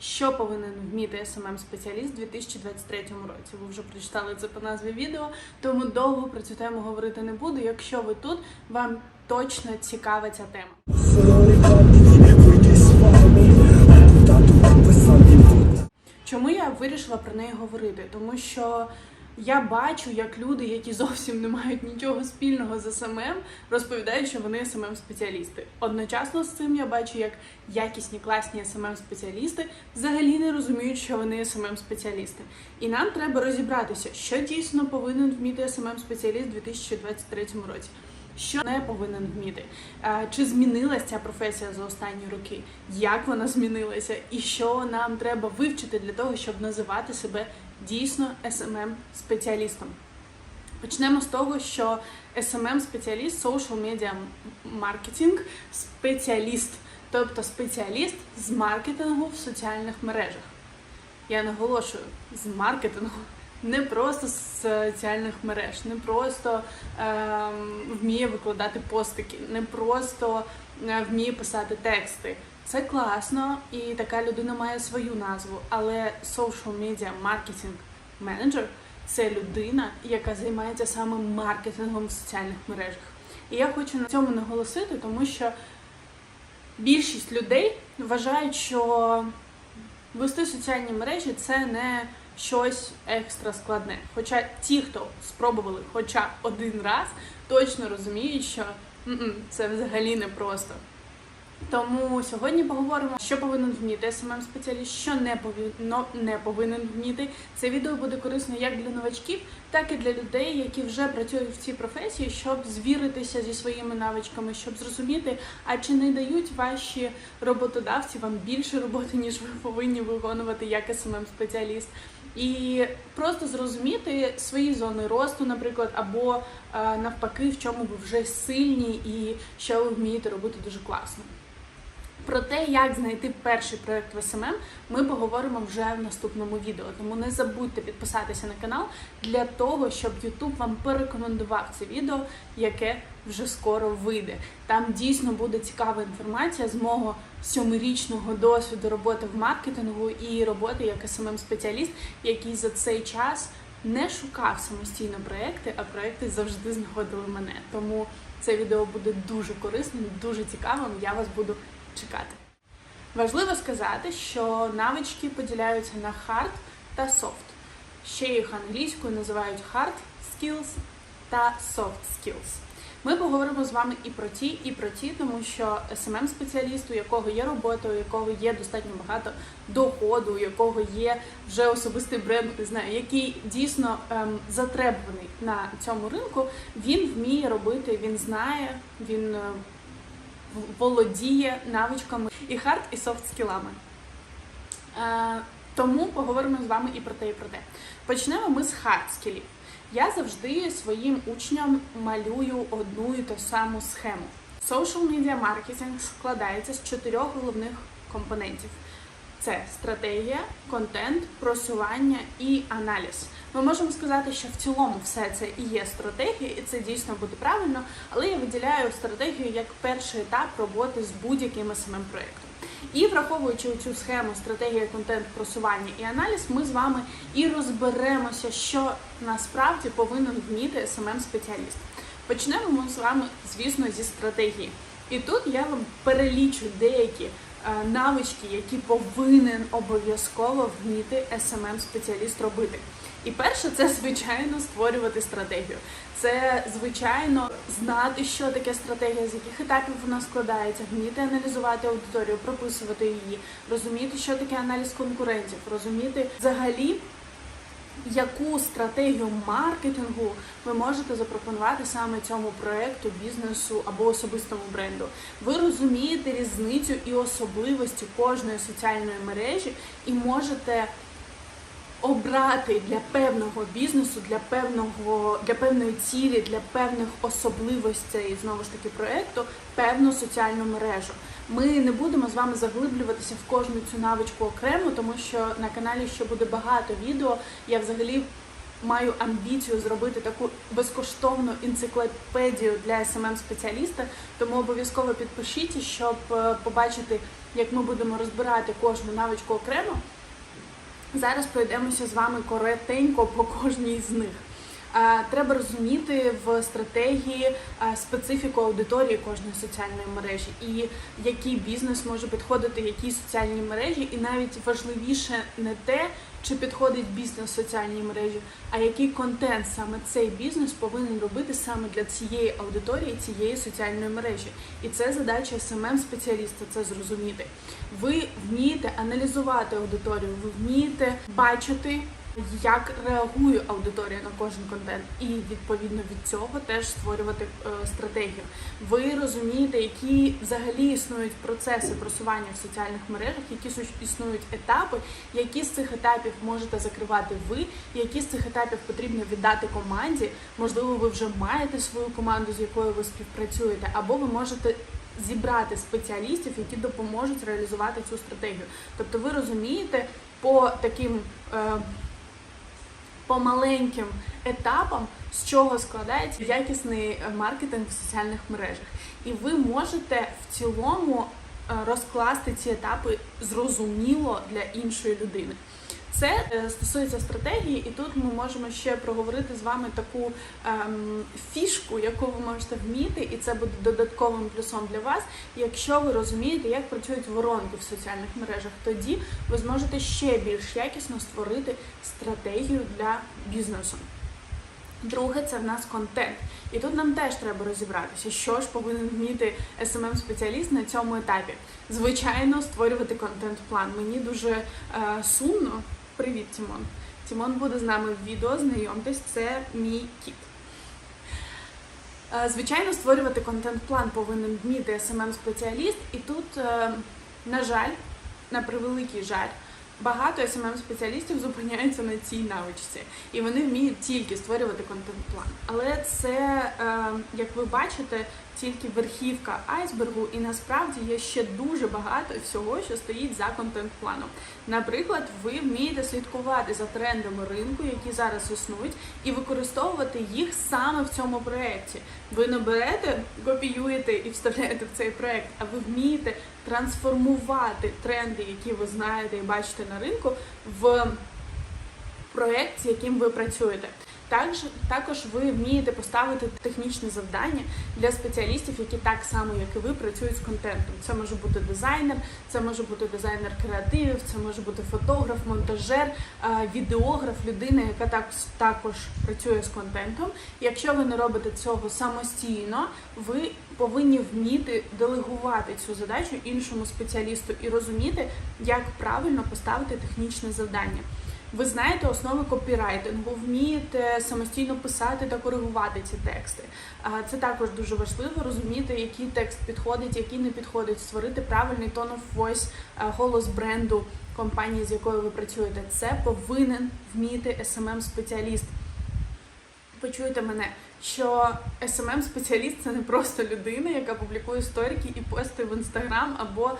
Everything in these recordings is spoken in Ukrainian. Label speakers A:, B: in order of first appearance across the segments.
A: що повинен вміти smm спеціаліст у 2023 році. Ви вже прочитали це по назві відео, тому довго про цю тему говорити не буду. Якщо ви тут, вам точно цікава ця тема. Чому я вирішила про неї говорити? Тому що я бачу, як люди, які зовсім не мають нічого спільного з СММ, розповідають, що вони СММ спеціалісти. Одночасно з цим я бачу, як якісні класні СММ спеціалісти взагалі не розуміють, що вони СММ спеціалісти. І нам треба розібратися, що дійсно повинен вміти СММ спеціаліст у 2023 році. Що не повинен вміти? Е, Чи змінилася ця професія за останні роки? Як вона змінилася? І що нам треба вивчити для того, щоб називати себе дійсно smm спеціалістом? Почнемо з того, що smm спеціаліст social media маркетинг спеціаліст, тобто спеціаліст з маркетингу в соціальних мережах. Я наголошую з маркетингу, не просто з соціальних мереж, не просто ем, вміє викладати постики, не просто е, вміє писати тексти. Це класно, і така людина має свою назву, але social media manager – це людина, яка займається саме маркетингом в соціальних мережах. І я хочу на цьому наголосити, тому що більшість людей вважають, що вести соціальні мережі це не щось екстра складне. Хоча ті, хто спробували хоча один раз, точно розуміють, що це взагалі не просто. Тому сьогодні поговоримо, що повинен вміти smm спеціаліст, що не повинно не повинен вміти. Це відео буде корисно як для новачків, так і для людей, які вже працюють в цій професії, щоб звіритися зі своїми навичками, щоб зрозуміти, а чи не дають ваші роботодавці вам більше роботи, ніж ви повинні виконувати як smm спеціаліст. І просто зрозуміти свої зони росту, наприклад, або е, навпаки, в чому ви вже сильні і що ви вмієте робити дуже класно. Про те, як знайти перший проект в СММ, ми поговоримо вже в наступному відео. Тому не забудьте підписатися на канал для того, щоб YouTube вам порекомендував це відео, яке вже скоро вийде. Там дійсно буде цікава інформація з мого сьомирічного досвіду роботи в маркетингу і роботи як smm спеціаліст який за цей час не шукав самостійно проекти, а проекти завжди знаходили мене. Тому це відео буде дуже корисним, дуже цікавим. Я вас буду чекати. Важливо сказати, що навички поділяються на hard та soft. Ще їх англійською називають hard skills та soft skills. Ми поговоримо з вами і про ті, і про ті, тому що smm спеціаліст у якого є робота, у якого є достатньо багато доходу, у якого є вже особистий бренд, не знаю, який дійсно ем, затребуваний на цьому ринку, він вміє робити, він знає, він е, володіє навичками і хард, і софт скілами. Е, тому поговоримо з вами і про те, і про те. Почнемо ми з хард скілів. Я завжди своїм учням малюю одну і ту саму схему. Social media marketing складається з чотирьох головних компонентів: це стратегія, контент, просування і аналіз. Ми можемо сказати, що в цілому все це і є стратегія, і це дійсно буде правильно, але я виділяю стратегію як перший етап роботи з будь-яким smm проєктом. І враховуючи цю схему стратегія, контент, просування і аналіз, ми з вами і розберемося, що насправді повинен вміти smm спеціаліст. Почнемо ми з вами, звісно, зі стратегії. І тут я вам перелічу деякі е, навички, які повинен обов'язково вміти smm спеціаліст робити. І перше, це звичайно створювати стратегію. Це звичайно знати, що таке стратегія, з яких етапів вона складається, вміти аналізувати аудиторію, прописувати її, розуміти, що таке аналіз конкурентів, розуміти взагалі. Яку стратегію маркетингу ви можете запропонувати саме цьому проекту, бізнесу або особистому бренду? Ви розумієте різницю і особливості кожної соціальної мережі і можете обрати для певного бізнесу, для певного для певної цілі, для певних особливостей знову ж таки проекту певну соціальну мережу. Ми не будемо з вами заглиблюватися в кожну цю навичку окремо, тому що на каналі ще буде багато відео. Я взагалі маю амбіцію зробити таку безкоштовну енциклопедію для smm спеціаліста тому обов'язково підпишіться, щоб е, побачити, як ми будемо розбирати кожну навичку окремо. Зараз пройдемося з вами коротенько по кожній з них. Е, Треба розуміти в стратегії е, специфіку аудиторії кожної соціальної мережі і який бізнес може підходити якій соціальній мережі, і навіть важливіше не те, чи підходить бізнес соціальній мережі, а який контент саме цей бізнес повинен робити саме для цієї аудиторії, цієї соціальної мережі. І це задача smm спеціаліста це зрозуміти. Ви вмієте аналізувати аудиторію, ви вмієте бачити як реагує аудиторія на кожен контент, і відповідно від цього теж створювати е, стратегію. Ви розумієте, які взагалі існують процеси просування в соціальних мережах, які існують етапи, які з цих етапів можете закривати ви, які з цих етапів потрібно віддати команді. Можливо, ви вже маєте свою команду, з якою ви співпрацюєте, або ви можете. Зібрати спеціалістів, які допоможуть реалізувати цю стратегію. Тобто ви розумієте по таким е, по маленьким етапам, з чого складається якісний маркетинг в соціальних мережах. І ви можете в цілому е, розкласти ці етапи зрозуміло для іншої людини. Це е, стосується стратегії, і тут ми можемо ще проговорити з вами таку ем, фішку, яку ви можете вміти, і це буде додатковим плюсом для вас. Якщо ви розумієте, як працюють воронки в соціальних мережах, тоді ви зможете ще більш якісно створити стратегію для бізнесу. Друге, це в нас контент. І тут нам теж треба розібратися, що ж повинен вміти smm спеціаліст на цьому етапі. Звичайно, створювати контент-план. Мені дуже е, сумно. Привіт, Тімон. Тімон буде з нами в відео, знайомтесь, це мій кіт. Е, Звичайно, створювати контент-план повинен вміти smm спеціаліст і тут, е, на жаль, на превеликий жаль, багато smm спеціалістів зупиняються на цій навичці, і вони вміють тільки створювати контент-план. Але це, е, як ви бачите, тільки верхівка айсбергу, і насправді є ще дуже багато всього, що стоїть за контент-планом. Наприклад, ви вмієте слідкувати за трендами ринку, які зараз існують, і використовувати їх саме в цьому проєкті. Ви не берете, копіюєте і вставляєте в цей проєкт, а ви вмієте трансформувати тренди, які ви знаєте і бачите на ринку, в проєкт, з яким ви працюєте. Також, також ви вмієте поставити технічне завдання для спеціалістів, які так само, як і ви, працюють з контентом. Це може бути дизайнер, це може бути дизайнер креативів, це може бути фотограф, монтажер, е, відеограф, людина, яка так, також працює з контентом. Якщо ви не робите цього самостійно, ви повинні вміти делегувати цю задачу іншому спеціалісту і розуміти, як правильно поставити технічне завдання. Ви знаєте основи копірайтингу, вмієте самостійно писати та коригувати ці тексти. Це також дуже важливо розуміти, який текст підходить, який не підходить, створити правильний tone of voice, голос бренду компанії, з якою ви працюєте. Це повинен вміти smm спеціаліст Почуйте мене, що smm спеціаліст це не просто людина, яка публікує сторіки і пости в інстаграм або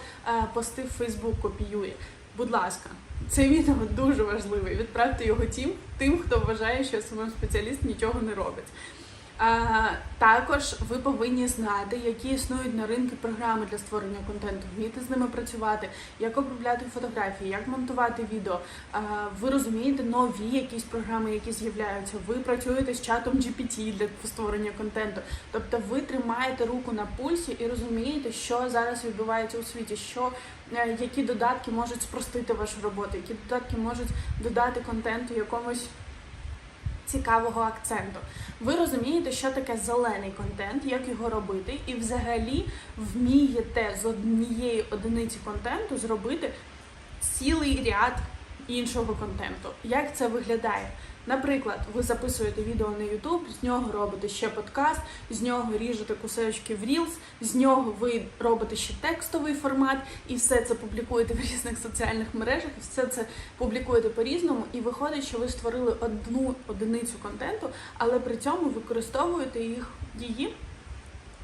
A: пости в Фейсбук копіює. Будь ласка, це відео дуже важливе. Відправте його тим, тим, хто вважає, що smm спеціаліст нічого не робить. Також ви повинні знати, які існують на ринку програми для створення контенту, вміти з ними працювати, як обробляти фотографії, як монтувати відео. Ви розумієте нові якісь програми, які з'являються. Ви працюєте з чатом GPT для створення контенту. Тобто ви тримаєте руку на пульсі і розумієте, що зараз відбувається у світі, що які додатки можуть спростити вашу роботу, які додатки можуть додати контенту якомусь цікавого акценту. Ви розумієте, що таке зелений контент, як його робити, і взагалі вмієте з однієї одиниці контенту зробити цілий ряд іншого контенту. Як це виглядає? Наприклад, ви записуєте відео на YouTube, з нього робите ще подкаст, з нього ріжете кусочки в Reels, з нього ви робите ще текстовий формат, і все це публікуєте в різних соціальних мережах, і все це публікуєте по-різному, і виходить, що ви створили одну одиницю контенту, але при цьому використовуєте їх її.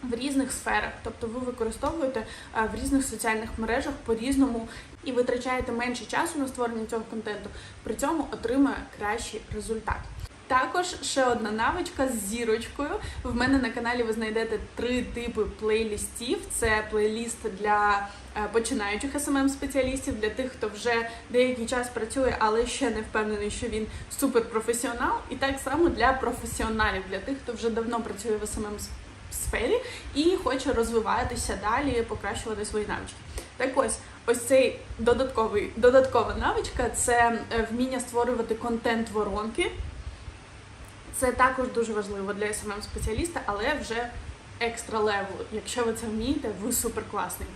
A: В різних сферах, тобто ви використовуєте е, в різних соціальних мережах по-різному і витрачаєте менше часу на створення цього контенту, при цьому отримує кращий результат. Також ще одна навичка з зірочкою. В мене на каналі ви знайдете три типи плейлістів: це плейліст для е, починаючих smm спеціалістів для тих, хто вже деякий час працює, але ще не впевнений, що він суперпрофесіонал, і так само для професіоналів, для тих, хто вже давно працює в smm сфері і хоче розвиватися далі, покращувати свої навички. Так ось, ось цей додатковий додаткова навичка це е, вміння створювати контент воронки. Це також дуже важливо для smm спеціаліста, але вже екстра левел. Якщо ви це вмієте, ви супер класний.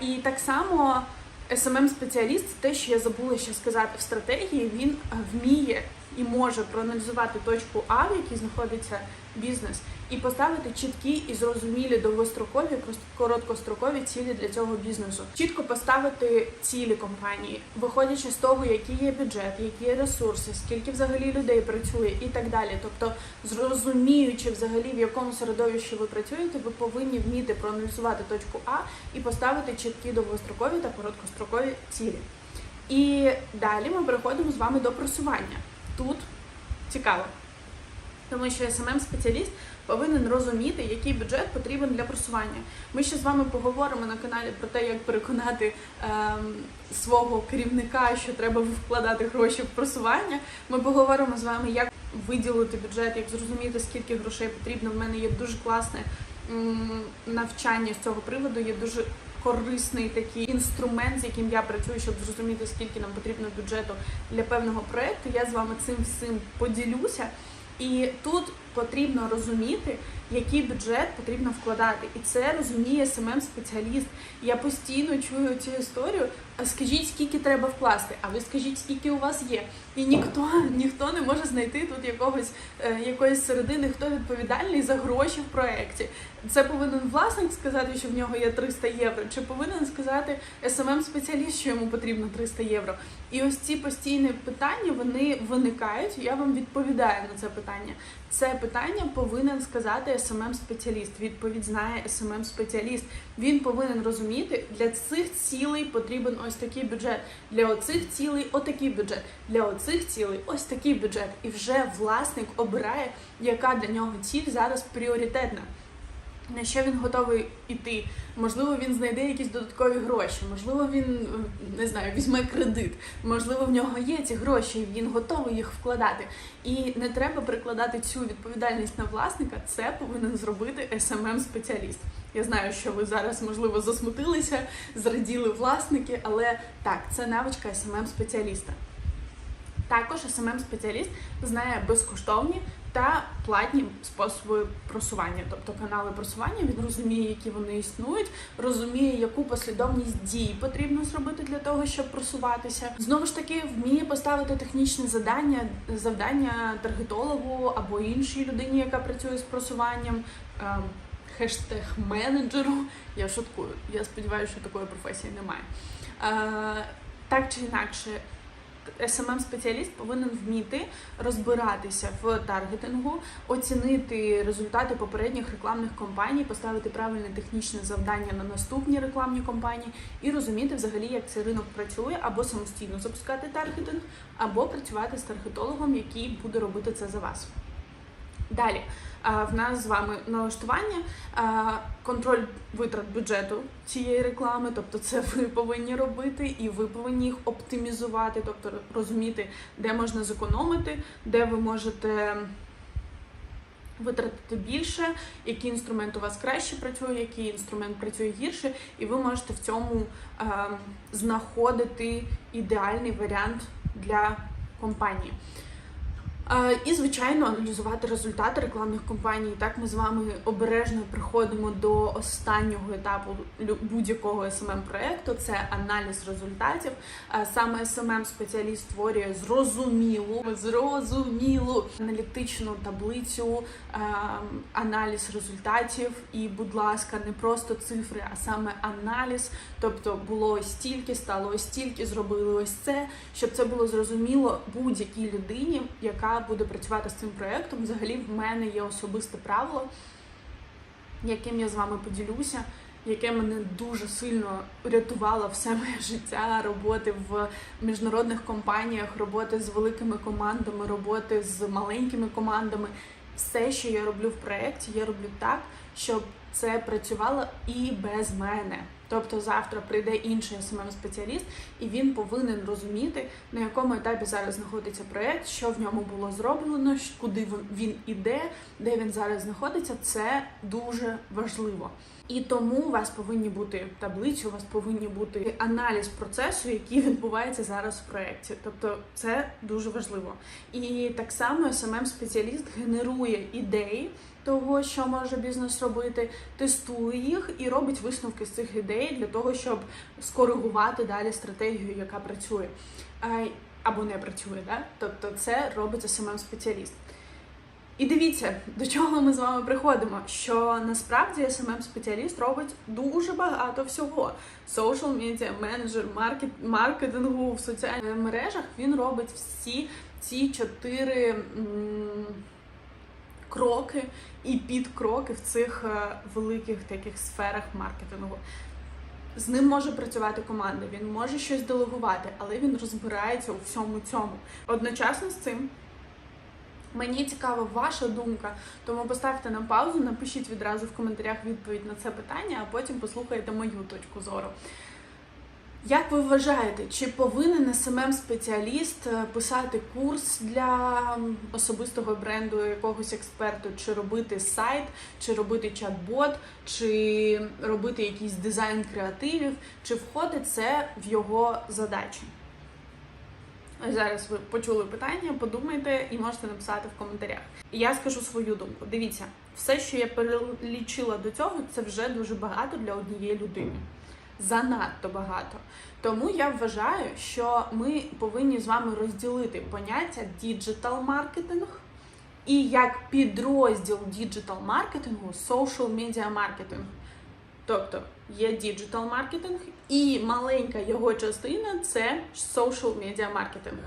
A: І так само smm спеціаліст те, що я забула ще сказати в стратегії, він е, вміє і може проаналізувати точку А, в якій знаходиться бізнес, і поставити чіткі і зрозумілі довгострокові, короткострокові цілі для цього бізнесу. Чітко поставити цілі компанії, виходячи з того, який є бюджет, які є ресурси, скільки взагалі людей працює і так далі. Тобто, зрозуміючи взагалі в якому середовищі ви працюєте, ви повинні вміти проаналізувати точку А і поставити чіткі довгострокові та короткострокові цілі. І далі ми переходимо з вами до просування. Тут цікаво. Тому що smm спеціаліст повинен розуміти, який бюджет потрібен для просування. Ми ще з вами поговоримо на каналі про те, як переконати ем, свого керівника, що треба вкладати гроші в просування. Ми поговоримо з вами, як виділити бюджет, як зрозуміти, скільки грошей потрібно. В мене є дуже класне навчання з цього приводу. Є дуже корисний такий інструмент, з яким я працюю, щоб зрозуміти, скільки нам потрібно бюджету для певного проекту. Я з вами цим всім поділюся. І тут потрібно розуміти, який бюджет потрібно вкладати. І це розуміє smm спеціаліст. Я постійно чую цю історію. А скажіть, скільки треба вкласти, а ви скажіть, скільки у вас є. І ніхто ніхто не може знайти тут якогось е, якоїсь середини, хто відповідальний за гроші в проєкті. Це повинен власник сказати, що в нього є 300 євро, чи повинен сказати smm спеціаліст що йому потрібно 300 євро. І ось ці постійні питання вони виникають. Я вам відповідаю на це питання. Це питання повинен сказати smm спеціаліст Відповідь знає смм спеціаліст. Він повинен розуміти, для цих цілей потрібен ось такий бюджет. Для оцих цілей отакий бюджет. Для оцих цілей ось такий бюджет. І вже власник обирає, яка для нього ціль зараз пріоритетна на що він готовий іти. Можливо, він знайде якісь додаткові гроші, можливо, він не знаю, візьме кредит, можливо, в нього є ці гроші, і він готовий їх вкладати. І не треба прикладати цю відповідальність на власника. Це повинен зробити smm спеціаліст Я знаю, що ви зараз, можливо, засмутилися, зраділи власники, але так, це навичка smm спеціаліста також smm спеціаліст знає безкоштовні та платні способи просування, тобто канали просування. Він розуміє, які вони існують, розуміє, яку послідовність дій потрібно зробити для того, щоб просуватися. Знову ж таки, вміє поставити технічне завдання, завдання таргетологу або іншій людині, яка працює з просуванням. Ем, хештег менеджеру. Я шуткую. Я сподіваюся, що такої професії немає. Е, так чи інакше, smm спеціаліст повинен вміти розбиратися в таргетингу, оцінити результати попередніх рекламних кампаній, поставити правильне технічне завдання на наступні рекламні кампанії і розуміти взагалі, як цей ринок працює, або самостійно запускати таргетинг, або працювати з таргетологом, який буде робити це за вас. Далі в нас з вами налаштування, контроль витрат бюджету цієї реклами, тобто це ви повинні робити, і ви повинні їх оптимізувати, тобто розуміти, де можна зекономити, де ви можете. Витратити більше, який інструмент у вас краще працює, який інструмент працює гірше, і ви можете в цьому е, знаходити ідеальний варіант для компанії. І, звичайно, аналізувати результати рекламних кампаній. Так ми з вами обережно приходимо до останнього етапу будь-якого smm проекту це аналіз результатів. Саме smm спеціаліст створює зрозумілу, зрозумілу аналітичну таблицю, аналіз результатів. І, будь ласка, не просто цифри, а саме аналіз. Тобто було ось стільки, стало ось стільки, зробили ось це, щоб це було зрозуміло будь-якій людині, яка буде працювати з цим проєктом. Взагалі, в мене є особисте правило, яким я з вами поділюся. яке мене дуже сильно рятувало все моє життя, роботи в міжнародних компаніях, роботи з великими командами, роботи з маленькими командами. Все, що я роблю в проєкті, я роблю так, щоб це працювало і без мене. Тобто завтра прийде інший smm спеціаліст і він повинен розуміти, на якому етапі зараз знаходиться проєкт, що в ньому було зроблено, куди він- іде, де він зараз знаходиться. Це дуже важливо. І тому у вас повинні бути таблиці, у вас повинні бути аналіз процесу, який відбувається зараз в проєкті. Тобто це дуже важливо. І так само smm спеціаліст генерує ідеї того, що може бізнес робити, тестує їх і робить висновки з цих ідей для того, щоб скоригувати далі стратегію, яка працює Е, або не працює. Да? Тобто це робить smm спеціаліст. І дивіться, до чого ми з вами приходимо. Що насправді smm спеціаліст робить дуже багато всього. Social media, менеджер, маркет, маркетингу в соціальних мережах він робить всі ці чотири м, кроки і підкроки в цих е, великих таких сферах маркетингу. З ним може працювати команда, він може щось делегувати, але він розбирається у всьому цьому. Одночасно з цим Мені цікава ваша думка, тому поставте на паузу, напишіть відразу в коментарях відповідь на це питання, а потім послухайте мою точку зору. Як ви вважаєте, чи повинен smm спеціаліст е, писати курс для особистого бренду якогось експерту, чи робити сайт, чи робити чат-бот, чи робити якийсь дизайн креативів, чи входить це в його задачі? Зараз ви почули питання, подумайте і можете написати в коментарях. Я скажу свою думку. Дивіться, все, що я перелічила до цього, це вже дуже багато для однієї людини. Занадто багато. Тому я вважаю, що ми повинні з вами розділити поняття діджитал маркетинг і як підрозділ діджитал маркетингу social media маркетинг. Тобто є діджитал маркетинг, і маленька його частина це social media маркетинг.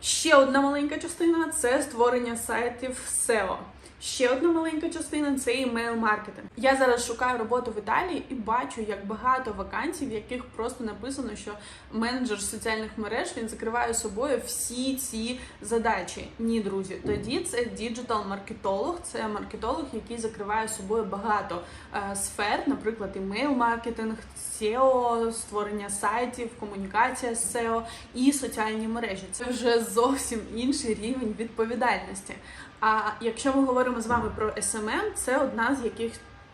A: Ще одна маленька частина це створення сайтів SEO. Ще одна маленька частина це email маркетинг. Я зараз шукаю роботу в Італії і бачу, як багато вакансій, в яких просто написано, що менеджер соціальних мереж він закриває собою всі ці задачі. Ні, друзі, тоді це діджитал маркетолог, це маркетолог, який закриває собою багато е, сфер, наприклад, email маркетинг, SEO, створення сайтів, комунікація з SEO і соціальні мережі. Це вже зовсім інший рівень відповідальності. А якщо ми говоримо з вами про SMM, це одна з яких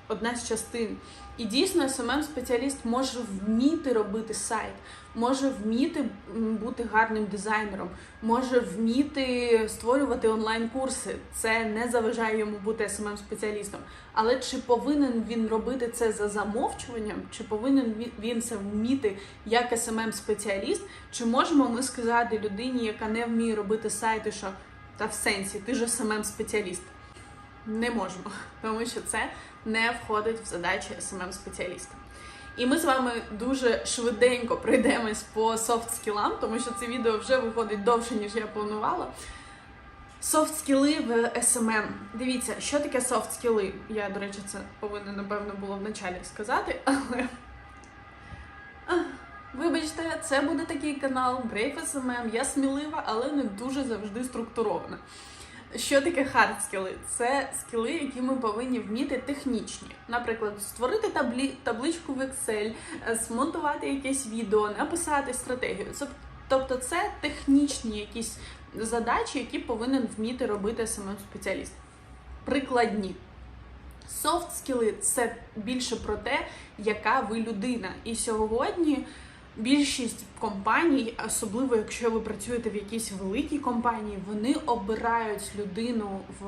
A: одна з частин. І дійсно, smm спеціаліст може вміти робити сайт, може вміти бути гарним дизайнером, може вміти створювати онлайн-курси. Це не заважає йому бути smm спеціалістом. Але чи повинен він робити це за замовчуванням, чи повинен ві- він це вміти як smm спеціаліст чи можемо ми сказати людині, яка не вміє робити сайти, що та в сенсі, ти ж smm спеціаліст? Не можемо, тому що це не входить в задачі smm спеціаліста. І ми з вами дуже швиденько пройдемось по софт скілам, тому що це відео вже виходить довше, ніж я планувала. Софт скіли в SMM. Дивіться, що таке софт скіли. Я, до речі, це повинна, напевно, було в началі сказати, але. Вибачте, це буде такий канал Brave SMM. Я смілива, але не дуже завжди структурована. Що таке хард скіли? Це скіли, які ми повинні вміти технічні. Наприклад, створити таблі... табличку в Excel, е, змонтувати якесь відео, написати стратегію. Тобто це технічні якісь задачі, які повинен вміти робити саме спеціаліст. Прикладні. Софт скіли це більше про те, яка ви людина. І сьогодні більшість компаній, особливо якщо ви працюєте в якійсь великій компанії, вони обирають людину в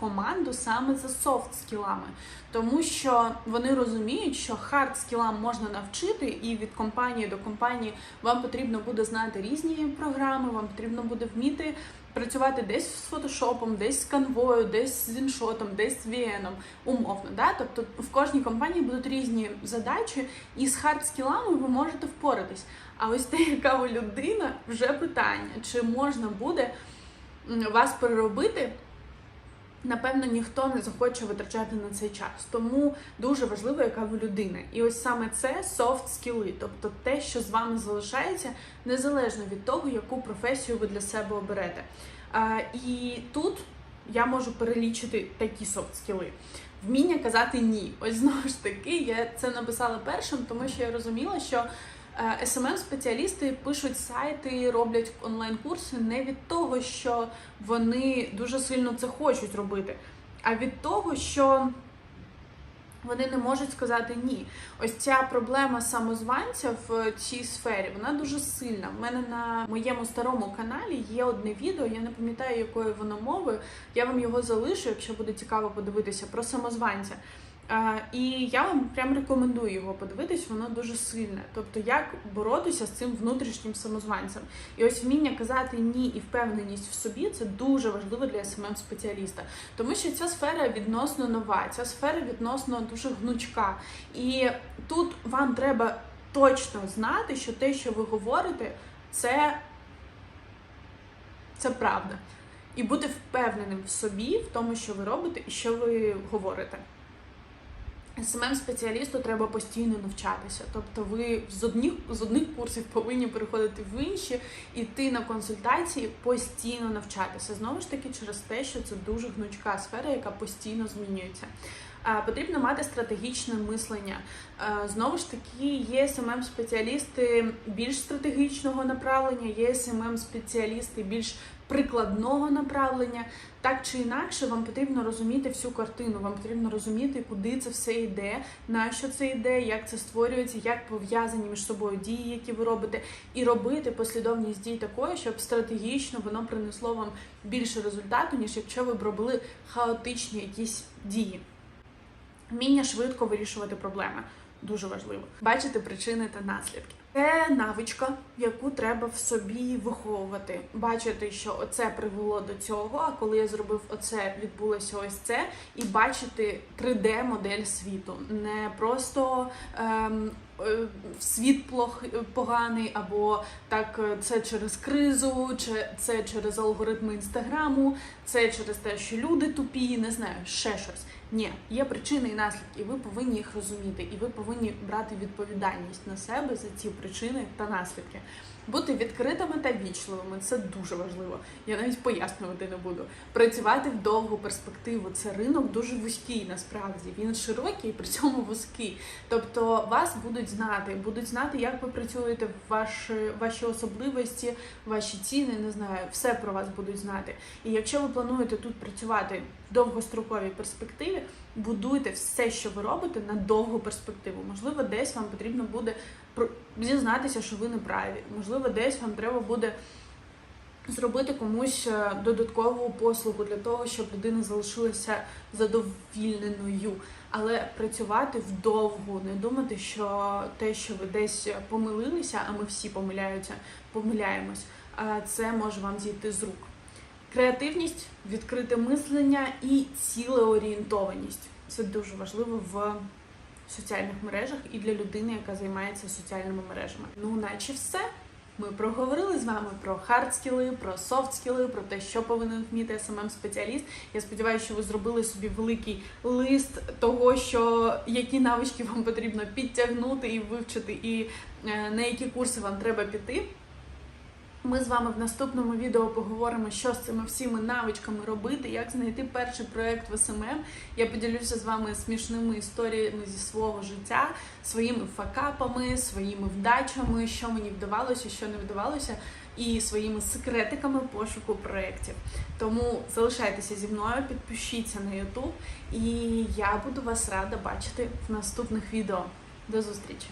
A: команду саме за софт скілами, тому що вони розуміють, що хард скілам можна навчити, і від компанії до компанії вам потрібно буде знати різні програми, вам потрібно буде вміти працювати десь з фотошопом, десь з канвою, десь з іншотом, десь з VN, умовно. Да? Тобто в кожній компанії будуть різні задачі, і з хард скілами ви можете впоратись. А ось те, яка ви людина, вже питання, чи можна буде вас переробити напевно ніхто не захоче витрачати на цей час. Тому дуже важливо, яка ви людина. І ось саме це софт скіли, тобто те, що з вами залишається, незалежно від того, яку професію ви для себе оберете. А, і тут я можу перелічити такі софт скіли. Вміння казати ні. Ось знову ж таки, я це написала першим, тому що я розуміла, що smm спеціалісти пишуть сайти, роблять онлайн-курси не від того, що вони дуже сильно це хочуть робити, а від того, що вони не можуть сказати ні. Ось ця проблема самозванця в цій сфері, вона дуже сильна. У мене на моєму старому каналі є одне відео, я не пам'ятаю, якою воно мовою. Я вам його залишу, якщо буде цікаво подивитися про самозванця. І я вам прям рекомендую його подивитись, воно дуже сильне. Тобто, як боротися з цим внутрішнім самозванцем. І ось вміння казати ні і впевненість в собі це дуже важливо для смм спеціаліста тому що ця сфера відносно нова, ця сфера відносно дуже гнучка. І тут вам треба точно знати, що те, що ви говорите, це, це правда. І бути впевненим в собі, в тому, що ви робите і що ви говорите. Смм спеціалісту треба постійно навчатися. Тобто ви з одних з одних курсів повинні переходити в інші, іти на консультації, постійно навчатися. Знову ж таки, через те, що це дуже гнучка сфера, яка постійно змінюється. Потрібно мати стратегічне мислення. Знову ж таки, є смм спеціалісти більш стратегічного направлення, є смм спеціалісти більш прикладного направлення. Так чи інакше, вам потрібно розуміти всю картину, вам потрібно розуміти, куди це все йде, на що це йде, як це створюється, як пов'язані між собою дії, які ви робите, і робити послідовність дій такою, щоб стратегічно воно принесло вам більше результату, ніж якщо ви б робили хаотичні якісь дії. Вміння швидко вирішувати проблеми дуже важливо. Бачити причини та наслідки. Це навичка, яку треба в собі виховувати. Бачити, що оце привело до цього. А коли я зробив оце, відбулося ось це, і бачити 3D-модель світу, не просто ем, е, світ плох, поганий, або так це через кризу, чи це через алгоритми інстаграму, це через те, що люди тупі, не знаю, ще щось. Ні, є причини і наслідки, і ви повинні їх розуміти, і ви повинні брати відповідальність на себе за ці причини та наслідки. Бути відкритими та вічливими це дуже важливо. Я навіть пояснювати не буду. Працювати в довгу перспективу. Це ринок дуже вузький, насправді. Він широкий, при цьому вузький. Тобто вас будуть знати, будуть знати, як ви працюєте, ваші, ваші особливості, ваші ціни, не знаю, все про вас будуть знати. І якщо ви плануєте тут працювати в довгостроковій перспективі, будуйте все, що ви робите, на довгу перспективу. Можливо, десь вам потрібно буде зізнатися, що ви не праві. Можливо, десь вам треба буде зробити комусь е, додаткову послугу для того, щоб людина залишилася задовільненою. Але працювати вдовгу, не думати, що те, що ви десь помилилися, а ми всі помиляються, помиляємось, це може вам зійти з рук. Креативність, відкрите мислення і цілеорієнтованість це дуже важливо в соціальних мережах і для людини, яка займається соціальними мережами. Ну, наче все. Ми проговорили з вами про хардскіли, про софтскіли, про те, що повинен вміти смм спеціаліст. Я сподіваюся, що ви зробили собі великий лист того, що які навички вам потрібно підтягнути і вивчити, і е, на які курси вам треба піти. Ми з вами в наступному відео поговоримо, що з цими всіми навичками робити, як знайти перший проект в СММ. Я поділюся з вами смішними історіями зі свого життя, своїми факапами, своїми вдачами, що мені вдавалося, що не вдавалося, і своїми секретиками пошуку проєктів. Тому залишайтеся зі мною, підпишіться на YouTube, і я буду вас рада бачити в наступних відео. До зустрічі!